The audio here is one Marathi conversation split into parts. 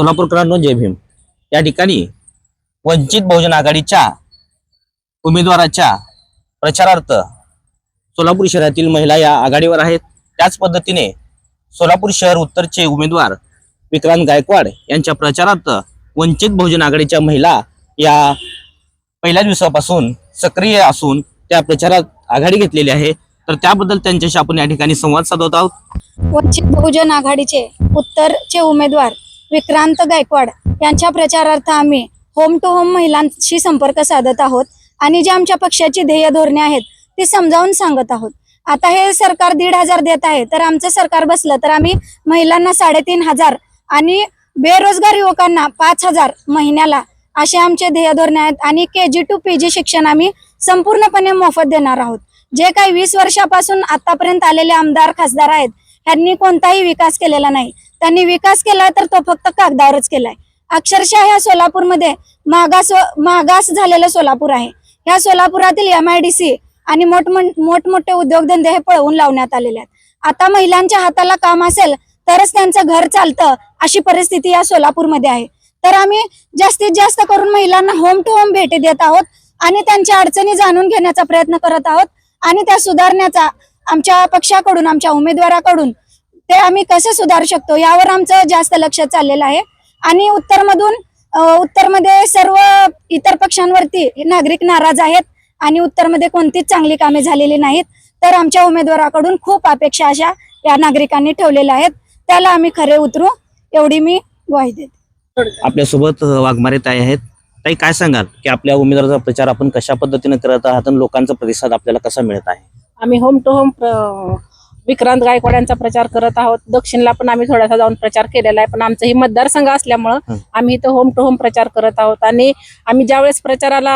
सोलापूरकरांनो जय भीम. या ठिकाणी वंचित बहुजन आघाडीच्या उमेदवाराच्या प्रचारार्थ सोलापूर शहरातील महिला या आघाडीवर आहेत. त्याच पद्धतीने सोलापूर शहर उत्तरचे उमेदवार विक्रांत गायकवाड यांच्या प्रचारार्थ वंचित बहुजन आघाडीच्या महिला या पहिल्या दिवसापासून सक्रिय असून त्या प्रचारात आघाडी घेतलेली आहे. तर त्याबद्दल त्यांच्याशी आपण या ठिकाणी संवाद साधत आहोत. वंचित बहुजन आघाडीचे उत्तरचे उमेदवार विक्रांत गायकवाड यांच्या प्रचारार्थ आम्ही होम टू होम महिलांशी संपर्क साधत आहोत आणि जे आमच्या पक्षाची ध्येय धोरणे आहेत ती समजावून सांगत आहोत. आता हे सरकार दीड हजार देत आहे तर आमचं सरकार बसलं तर आम्ही महिलांना साडेतीन हजार आणि बेरोजगार युवकांना पाच हजार महिन्याला असे आमचे ध्येय धोरणे आहेत आणि के जी टू पी जी शिक्षण आम्ही संपूर्णपणे मोफत देणार आहोत. जे काही वीस वर्षापासून आतापर्यंत आलेले आमदार खासदार आहेत ह्यांनी कोणताही विकास केलेला नाही. त्यांनी विकास केला तर तो फक्त कागदावरच केलाय. अक्षरशः ह्या सोलापूरमध्ये मागास मागास झालेलं सोलापूर आहे. ह्या सोलापुरातील एम आय डी सी आणि मोठमोठे उद्योगधंदे हे पळवून लावण्यात आलेले आहेत. आता महिलांच्या हाताला काम असेल तरच त्यांचं घर चालतं अशी परिस्थिती या सोलापूरमध्ये आहे. तर आम्ही जास्तीत जास्त करून महिलांना होम टू होम भेटी देत आहोत आणि त्यांच्या अडचणी जाणून घेण्याचा प्रयत्न करत आहोत आणि त्या सुधारण्याचा आमच्या पक्षाकडून आमच्या उमेदवाराकडून ते आम्ही कसं सुधारू शकतो यावर आमचं जास्त लक्ष चाललेलं आहे. आणि उत्तरमधून उत्तरमध्ये सर्व इतर पक्षांवरती नागरिक नाराज आहेत आणि उत्तरमध्ये कोणतीच चांगली कामे झालेली नाहीत तर आमच्या उमेदवाराकडून खूप अपेक्षा अशा या नागरिकांनी ठेवलेल्या आहेत. त्याला आम्ही खरे उतरू एवढी मी ग्वाही देते. आपल्यासोबत वाघमारे ताई आहेत. ताई काय सांगाल की आपल्या उमेदवाराचा प्रचार आपण कशा पद्धतीने करत आहात आणि लोकांचा प्रतिसाद आपल्याला कसा मिळत आहे? आम्ही home to home Vikrant Gaikwad यांचा प्रचार करत आहोत. दक्षिणला पण आम्ही थोडासा जाऊन प्रचार केलेला आहे. पण आमचं ही मतदारसंघ असल्यामुळं हं. आम्ही इथं होम टू होम प्रचार करत आहोत. आणि आम्ही ज्यावेळेस प्रचाराला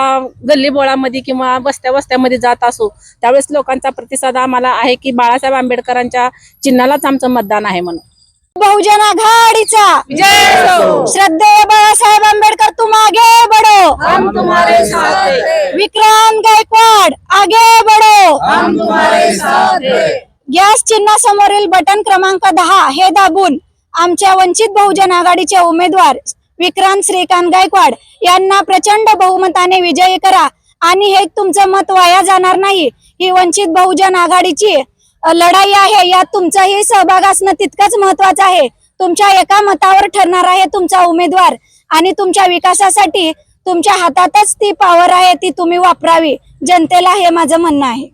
गल्ली बोळामध्ये किंवा वस्त्या वस्त्यामध्ये जात असू त्यावेळेस लोकांचा प्रतिसाद आम्हाला आहे की बाळासाहेब आंबेडकरांच्या चिन्हालाच आमचं मतदान आहे म्हणून. बहुजन आघाडीचा. श्रद्धेय बाळासाहेब आंबेडकर तुम आगे बढ़ो. विक्रांत गायकवाड आगे बढ़ो. गॅस चिन्हासमोरील बटन क्रमांक दहा हे दाबून आमच्या वंचित बहुजन आघाडीचे उमेदवार विक्रांत श्रीकांत गायकवाड यांना प्रचंड बहुमताने विजयी करा. आणि हे तुमचं मत वाया जाणार नाही. ही वंचित बहुजन आघाडीची लढाई आहे. यात तुमचाही सहभाग असणं तितकंच महत्वाचं आहे. तुमच्या एका मतावर ठरणार आहे तुमचा उमेदवार. आणि तुमच्या विकासासाठी तुमच्या हातातच ती पॉवर आहे ती तुम्ही वापरावी. जनतेला हे माझं म्हणणं आहे.